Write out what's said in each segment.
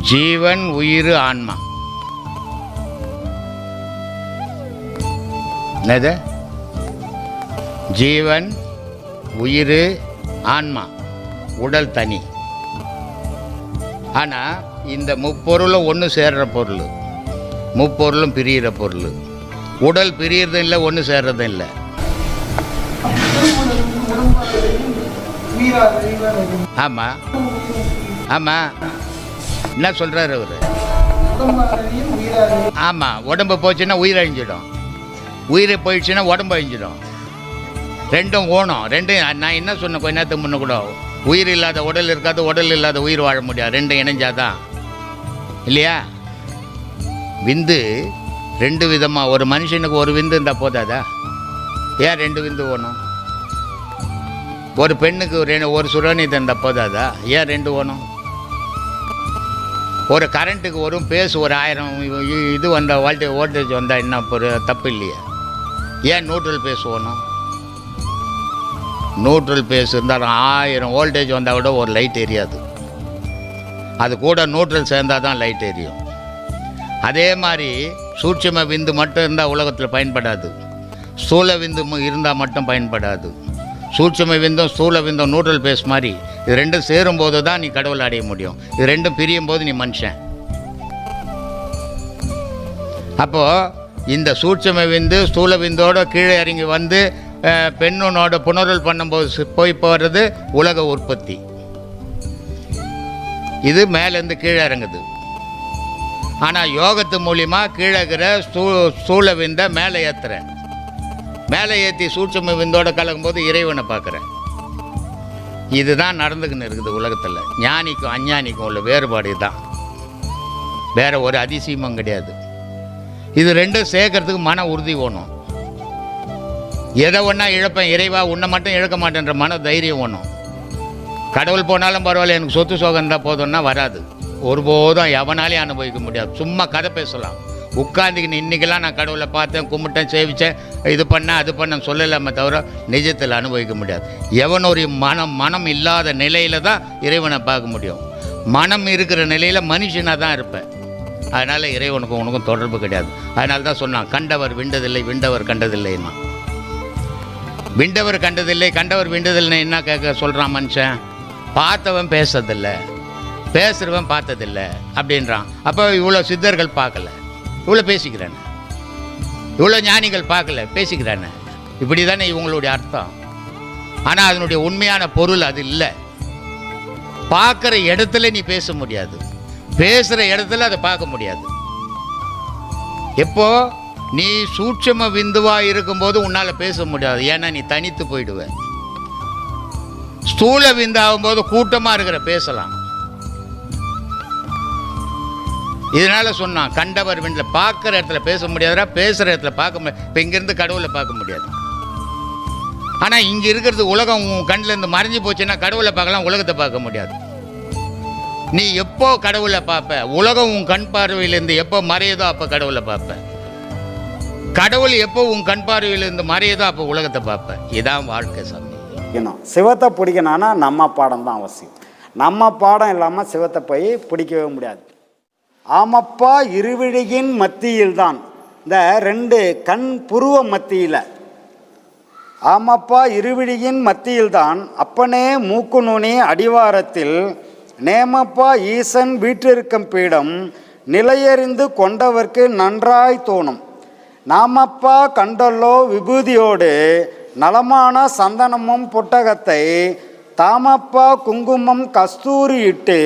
ஜீவன் உயிர் ஆன்மா. என்னது? ஜீவன் உயிர் ஆன்மா. உடல் தனி. ஆனால் இந்த முப்பொருளும் ஒன்று சேர்ற பொருள். முப்பொருளும் பிரியிற பொருள். உடல் பிரியறதும் இல்லை ஒன்று சேர்றதும் இல்லை. ஆமாம் ஆமாம் என்ன சொல்கிறாரு அவர்? ஆமாம் உடம்பு போச்சுன்னா உயிர் அழிஞ்சிடும். உயிர் போயிடுச்சுன்னா உடம்பு அழிஞ்சிடும். ரெண்டும் ஓணும். ரெண்டும் நான் என்ன சொன்னேன் கொஞ்ச நேரத்துக்கு முன்ன கூட உயிர் இல்லாத உடல் இருக்காது உடல் இல்லாத உயிர் வாழ முடியாது. ரெண்டும் இணைஞ்சாதான். இல்லையா? விந்து ரெண்டு விதமாக ஒரு மனுஷனுக்கு ஒரு விந்து இருந்தால் போதாதா? ஏன் ரெண்டு விந்து ஓணும்? ஒரு பெண்ணுக்கு ரெண்டு ஒரு சுரணி இருந்தால் போதாதா? ஏன் ரெண்டு ஓணும்? ஒரு கரண்ட்டுக்கு வரும் பேஸ் ஒரு ஆயிரம் இது வந்த வால்டேஜ் வோல்டேஜ் வந்தால் என்ன ஒரு தப்பு இல்லையா? ஏன் நியூட்ரல் பேஸ் ஓணும் நியூட்ரல் பேஸ் இருந்தாலும் ஆயிரம் வோல்டேஜ் வந்தால் கூட ஒரு லைட் எரியாது. அது கூட நியூட்ரல் சேர்ந்தால் தான் லைட் எரியும். அதே மாதிரி சூட்சும விந்து மட்டும் இருந்தால் உலகத்தில் பயன்படாது. ஸ்தூல விந்து இருந்தால் மட்டும் பயன்படாது. சூட்சும விந்தும் ஸ்தூல விந்தும் நியூட்ரல் பேஸ் மாதிரி இது ரெண்டும் சேரும்போது தான் நீ கடவுளை அடைய முடியும். இது ரெண்டும் பிரியும் போது நீ மனுஷன். அப்போது இந்த சூட்சம விந்து ஸ்தூல விந்தோட கீழே இறங்கி வந்து பெண்ணுனோட பெண்ணோட பண்ணும்போது போய் போகிறது உலக உற்பத்தி. இது மேலேருந்து கீழே இறங்குது. ஆனால் யோகத்து மூலிமா கீழே இருக்கிற ஸ்தூ ஸ்தூல விந்தை மேலே ஏற்றுறேன் மேலே ஏற்றி சூட்சம விந்தோட கலக்கும்போது இறைவனை பார்க்குறேன். இதுதான் நடந்துக்கின்னு இருக்குது உலகத்தில். ஞானிக்கும் அஞ்ஞானிக்கும் உள்ள வேறுபாடு தான் வேறு ஒரு அதிசயமும் கிடையாது. இது ரெண்டும் சேர்க்கறதுக்கு மன உறுதி வேணும். எதை ஒன்றா இழப்பேன் இறைவா உன்னை மட்டும் இழக்க மாட்டேன்ற மன தைரியம் வேணும். கடவுள் போனாலும் பரவாயில்ல எனக்கு சொத்து சோகம் இருந்தால் போதும்னா வராது. ஒருபோதும் எவனாலையும் அனுபவிக்க முடியாது. சும்மா கதை பேசலாம். உட்காந்துக்கின்னு இன்றைக்கெல்லாம் நான் கடவுளை பார்த்தேன் கும்பிட்டேன் சேவித்தேன் இது பண்ணேன் அது பண்ணேன் சொல்லலாமே தவிர நிஜத்தில் அனுபவிக்க முடியாது. எவனுடைய மனம் மனம் இல்லாத நிலையில் தான் இறைவனை பார்க்க முடியும். மனம் இருக்கிற நிலையில் மனுஷனாக தான் இருப்பேன். அதனால் இறைவனுக்கும் உனக்கும் தொடர்பு கிடையாது. அதனால தான் சொன்னான் கண்டவர் விண்டதில்லை விண்டவர் கண்டதில்லைன்னா. விண்டவர் கண்டதில்லை கண்டவர் விண்டதில்லை என்ன கேட்க சொல்கிறான் மனுஷன்? பார்த்தவன் பேசுறதில்லை பேசுகிறவன் பார்த்ததில்லை. அப்படின்றான். அப்போ இவ்வளோ சித்தர்கள் பார்க்கல. இவ்வளோ பேசிக்கிறானே இவ்வளோ ஞானிகள் பார்க்கல பேசிக்கிறானே. இப்படி தானே இவங்களுடைய அர்த்தம். ஆனால் அதனுடைய உண்மையான பொருள் அது இல்லை. பார்க்குற இடத்துல நீ பேச முடியாது. பேசுகிற இடத்துல அதை பார்க்க முடியாது. எப்போ? நீ சூட்சம விந்துவா இருக்கும்போது உன்னால பேச முடியாது. ஏன்னா நீ தனித்து போயிடுவ. ஸ்தூல விந்து போது கூட்டமா இருக்கிற பேசலாம். இதனால் சொன்னான் கண்டவர் விண்ணில் பார்க்குற இடத்துல பேச முடியாதுரா பேசுகிற இடத்துல பார்க்க முடியாது. இப்போ இங்கேருந்து கடவுளை பார்க்க முடியாது. ஆனால் இங்கே இருக்கிறது உலகம் உன் கண்ணிலேருந்து மறைஞ்சு போச்சுன்னா கடவுளை பார்க்கலாம் உலகத்தை பார்க்க முடியாது. நீ எப்போ கடவுளை பார்ப்ப? உலகம் உன் கண் பார்வையிலேருந்து எப்போ மறையுதோ அப்போ கடவுளை பார்ப்ப. கடவுள் எப்போ உன் கண் பார்வையிலேருந்து மறையுதோ அப்போ உலகத்தை பார்ப்ப. இதான் வாழ்க்கை சாமி. இன்னும் சிவத்தை பிடிக்கணும்னா நம்ம பாடம் தான் அவசியம். நம்ம பாடம் இல்லாமல் சிவத்தை போய் பிடிக்கவே முடியாது. ஆமப்பா இருவிழியின் மத்தியில்தான். இந்த ரெண்டு கண் புருவ மத்தியில். ஆமப்பா இருவிழியின் மத்தியில்தான் அப்பனே மூக்கு நுனி அடிவாரத்தில் நேமப்பா ஈசன் வீற்றிருக்கும் பீடம் நிலையறிந்து கொண்டவர்க்கு நன்றாய் தோணும். நாமப்பா கண்டல்லோ விபூதியோடு நலமான சந்தனமும் புட்டகத்தை தாமப்பா குங்குமம் கஸ்தூரி இட்டு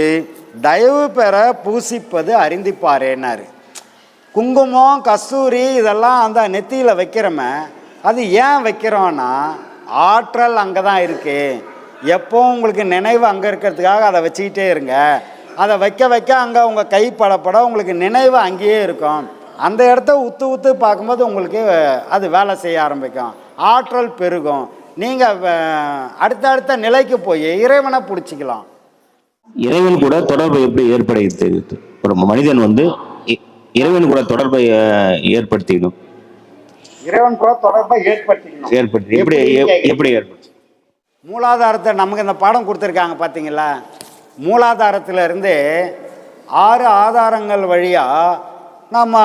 தயவு பெற பூசிப்பது அறிந்திப்பாரேனாரு குங்குமம் கஸ்தூரி இதெல்லாம் அந்த நெத்தியில் வைக்கிறோமே அது ஏன் வைக்கிறோன்னா ஆற்றல் அங்கே தான் இருக்குது எப்போ உங்களுக்கு நினைவு அங்கே இருக்கிறதுக்காக அதை வச்சுக்கிட்டே இருங்க. அதை வைக்க வைக்க அங்கே உங்கள் கை படப்பட உங்களுக்கு நினைவு அங்கேயே இருக்கும். அந்த இடத்த உத்து உத்து பார்க்கும்போது உங்களுக்கு அது வேலை செய்ய ஆரம்பிக்கும். ஆற்றல் பெருகும். நீங்கள் அடுத்தடுத்த நிலைக்கு போய் இறைவனை பிடிச்சிக்கலாம். இறைவன் கூட தொடர்பை எப்படி ஏற்படுத்தி ஒரு மனிதன் வந்து இறைவன் கூட தொடர்பை ஏற்படுத்திக்கணும். இறைவன் கூட தொடர்பை ஏற்படுத்திக்கணும். ஏற்படுத்தி எப்படி எப்படி ஏற்படுத்தி? மூலாதாரத்தை நமக்கு இந்த பாடம் கொடுத்துருக்காங்க பார்த்தீங்களா மூலாதாரத்துல இருந்து ஆறு ஆதாரங்கள் வழியாக நம்ம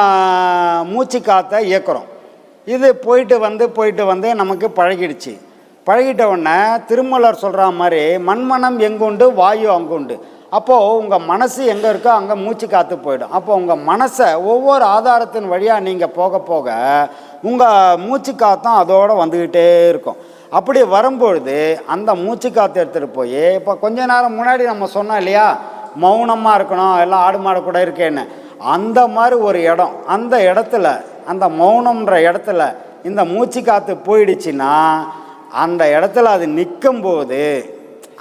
மூச்சு காற்றை இயக்குறோம். இது போயிட்டு வந்து போயிட்டு வந்து நமக்கு பழகிடுச்சு. பழகிட்ட உடனே திருமலர் சொல்கிற மாதிரி மண்மனம் எங்குண்டு வாயு அங்குண்டு. அப்போது உங்கள் மனசு எங்கே இருக்கோ அங்கே மூச்சு காற்று போயிடும். அப்போ உங்கள் மனசை ஒவ்வொரு ஆதாரத்தின் வழியாக நீங்கள் போக போக உங்கள் மூச்சு காற்றும் அதோடு வந்துக்கிட்டே இருக்கும். அப்படி வரும்பொழுது அந்த மூச்சு காற்று எடுத்துகிட்டு போய் இப்போ கொஞ்ச நேரம் முன்னாடி நம்ம சொன்னோம் இல்லையா மௌனமாக இருக்கணும் எல்லாம் ஆடு மாடு கூட இருக்கேன்னு. அந்த மாதிரி ஒரு இடம் அந்த இடத்துல அந்த மௌனம்ன்ற இடத்துல இந்த மூச்சு காற்று போயிடுச்சுன்னா அந்த இடத்துல அது நிற்கும் போது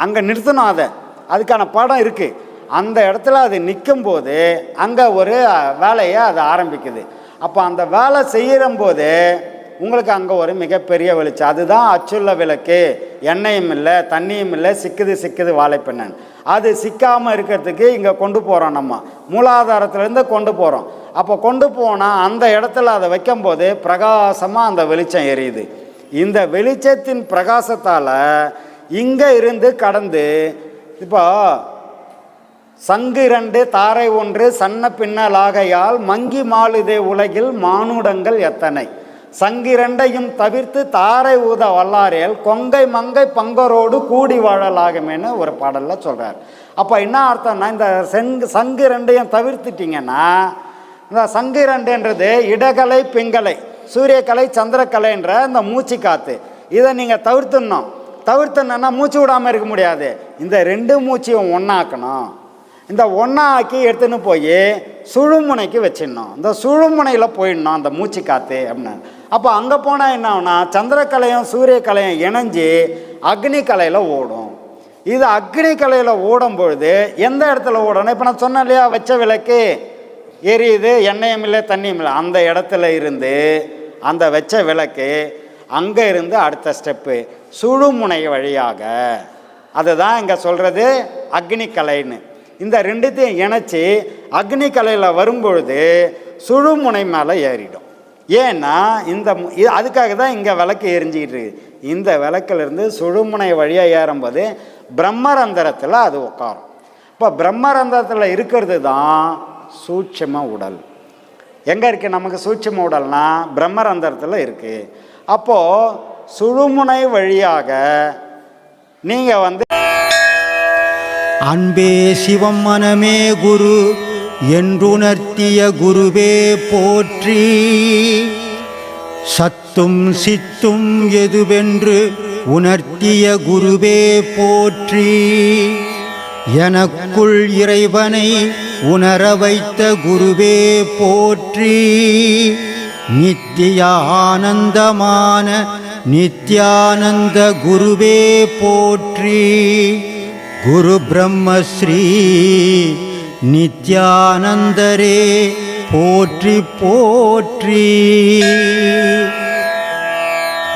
அங்கே நிறுத்தணும் அதை. அதுக்கான பாடம் இருக்குது அந்த இடத்துல அது நிற்கும் போது அங்கே ஒரு வேலையை அது ஆரம்பிக்குது. அப்போ அந்த வேலை செய்கிறம்போது உங்களுக்கு அங்கே ஒரு மிகப்பெரிய வெளிச்சம். அதுதான் அச்சுள்ள விளக்கு. எண்ணெயும் இல்லை தண்ணியும் இல்லை சிக்குது சிக்குது வாழைப்பெண்ணன். அது சிக்காமல் இருக்கிறதுக்கு இங்கே கொண்டு போகிறோம் நம்ம. மூலாதாரத்துலேருந்து கொண்டு போகிறோம் அப்போ கொண்டு போனால் அந்த இடத்துல அதை வைக்கும்போது பிரகாசமாக அந்த வெளிச்சம் எரியுது. இந்த வெளிச்சத்தின் பிரகாசத்தால் இங்கே இருந்து கடந்து இப்போ சங்கு இரண்டு தாரை ஒன்று சன்ன பின்னலாகையால் மங்கி மாளுதே உலகில் மானுடங்கள் எத்தனை? சங்கிரண்டையும் தவிர்த்து தாரை ஊத வல்லாரேல் கொங்கை மங்கை பங்கரோடு கூடி வாழலாகுமேன்னு ஒரு பாடலில் சொல்கிறார் அப்போ என்ன அர்த்தம்னா இந்த செங்கு சங்கு ரெண்டையும் தவிர்த்துட்டிங்கன்னா இந்த சங்கு ரெண்டுன்றது இடகலை பிங்கலை. சூரியக்கலை சந்திரக்கலைன்ற இந்த மூச்சு காற்று இதை நீங்கள் தவிர்த்துடணும். தவிர்த்துனா மூச்சு விடாமல் இருக்க முடியாது. இந்த ரெண்டு மூச்சையும் ஒன்றாக்கணும் இந்த ஒன்றா ஆக்கி எடுத்துன்னு போய் சுழுமுனைக்கு வச்சிடணும். இந்த சுழுமுனையில் போயிடணும் அந்த மூச்சு காற்று அப்படின்னு. அப்போ அங்கே போனால் என்ன ஆகும்னா சந்திரக்கலையும் சூரியக்கலையும் இணைஞ்சு அக்னி கலையில் ஓடும். இது அக்னி கலையில் ஓடும் பொழுது எந்த இடத்துல ஓடணும்? இப்போ நான் சொன்னேன் இல்லையா வச்ச விளக்கு. எரியுது எண்ணெயும் இல்லை தண்ணியும் இல்லை. அந்த இடத்துல இருந்து அந்த வச்ச விளக்கு அங்கே இருந்து அடுத்த ஸ்டெப்பு சுழுமுனை வழியாக. அதுதான் இங்கே சொல்கிறது அக்னி கலைன்னு இந்த ரெண்டுத்தையும் இணைச்சி அக்னி கலையில் வரும்பொழுது சுழுமுனை மேலே ஏறிடும். ஏன்னா இந்த மு- அதுக்காக தான் இங்கே விளக்கு எரிஞ்சிக்கிட்டு இந்த விளக்குலேருந்து சுழுமுனை வழியாக ஏறும்போது பிரம்மரந்திரத்தில் அது உட்காரும். இப்போ பிரம்மரந்திரத்தில் இருக்கிறது தான் சூட்சம உடல். எங்கே இருக்குது நமக்கு சூட்சம உடல்னா பிரம்மரந்திரத்தில் இருக்குது அப்போது சுழுமுனை வழியாக நீங்கள் வந்து அன்பே சிவம் மனமே குரு என்றுணர்த்திய குருவே போற்றி. சத்தும் சித்தும் எதுவென்று உணர்த்திய குருவே போற்றி. எனக்குள் இறைவனை உணர வைத்த குருவே போற்றி. நித்திய ஆனந்தமான நித்யானந்த குருவே போற்றி. குரு பிரம்மஸ்ரீ நித்யானந்தரே போற்றி போற்றி.